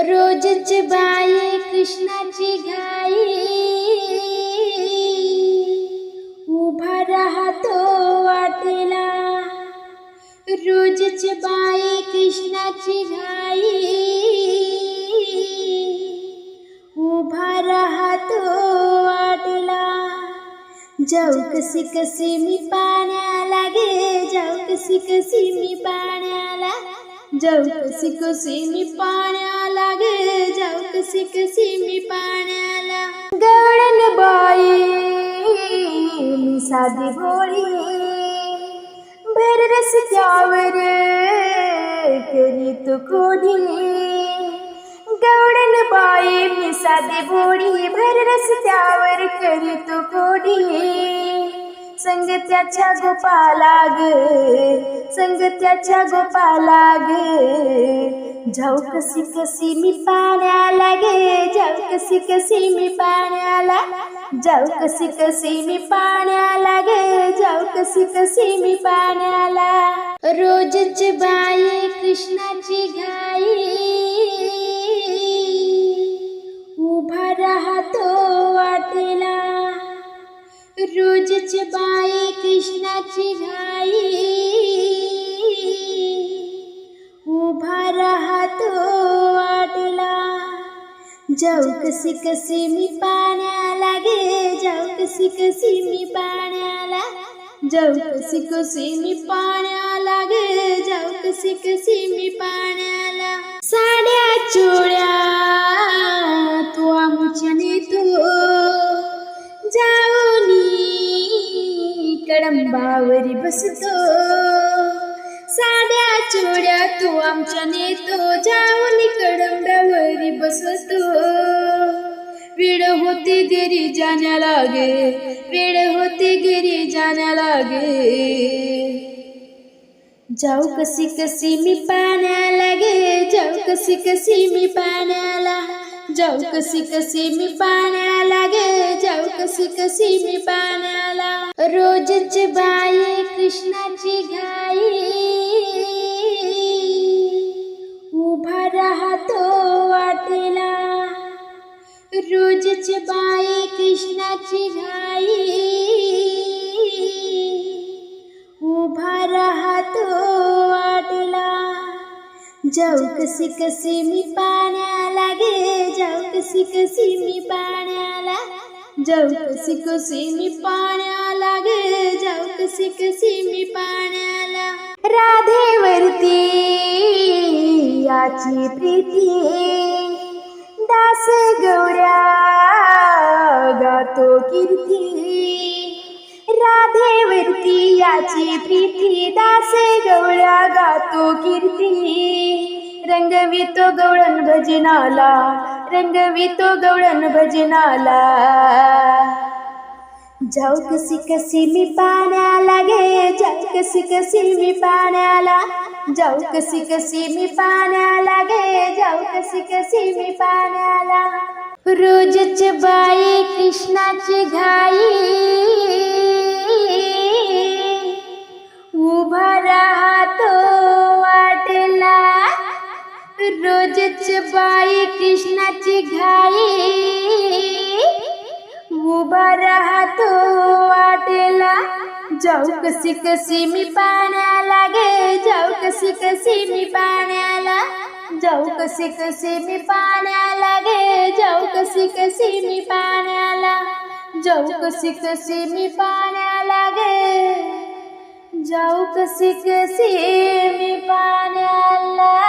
रोजच बाई कृष्णाची घाई उभा राहतो वाटेला. रोजच बाई कृष्णाची घाई उभा राहतो वाटेला. जाऊ कसी कसी मी पाण्या लागे जाऊ कसी कसी मी पाण्या जाऊ कशी कशी मी पाण्याला गे जाऊ कशी कशी मी पाण्याला. गवळण बाई मी साधी भोळी. भर रस त्यावर करी तू कोणी. गवळण बाई मी साधी भोळी. भर रस त्यावर करी तू कोणी. संग त्याच्या गोपाला ग संग त्याच्या गोपाला ग जाऊ कशी कशी मी पाण्याला गे. जाऊ कशी कशी मी पाण्याला. जाऊ कशी कशी मी पाण्याला गे. जाऊ कशी कशी मी पाण्याला. रोजच बाई कृष्णाची घाई उभा राहतो वाटेला. रोजच बाई उभा राहतो वाटला. जाऊ कसी कसी मी पाण्याला गे जाऊ कसी कसी मी पाण्याला. जाऊ कसी कसी मी पाण्याला गे जाऊ कसी कसी मी पाण्याला. साड्या चोळ्या तू आमच्या नेतो जाऊनी कडंबावरी बसतो. साड्या चोड्या तू आमच्या नेतो. जाऊन कडंब्यावरी बसतो. वेळ होती घरी जाण्या लागे वेळ होती घरी जाण्या लागे जाऊ कशी कशी मी पाण्याला गे. जाऊ कशी कशी मी पाण्याला. जाऊ कशी कशी मी पाण्याला गे. जाऊ कशी कशी मी पाण्याला. रोजच बाई कृष्णाची रोजच बाई कृष्णाची घाई उभा राहतो वाटला जाऊ कशी कशी मी पाण्याला गे जाऊ कशी कशी मी पाण्याला। जाऊ कशी कशी मी पाण्याला गे जाऊ कशी कशी मी पाण्याला। राधेवरती याची प्रीती दास गौऱ्या गातो कीर्ती। राधेवरती याची प्रीती दासे गवळ्या गातो कीर्ती। रंगवितो गवळण भजनाला रंगवितो गवळण भजनाला। जाऊ कशी कशी मी पाण्याला गे जाऊ कशी कशी मी पाण्याला जाऊ कशी कशी मी पाण्याला गे जाऊ कशी कशी मी पाण्याला. रोजच बाई कृष्णाची घाई उभा राहतो वाटला. रोजच बाई कृष्णाची घाई उभा राहतो वाटेला. जाऊ कशी कशी मी पाण्याला गे. जाऊ कशी कशी मी पाण्याला. जाऊ कशी कशी मी पाण्याला गे. जाऊ कशी कशी मी पाण्याला. जाऊ कशी कशी मी पाण्याला गे. जाऊ कशी कशी मी पाण्याला.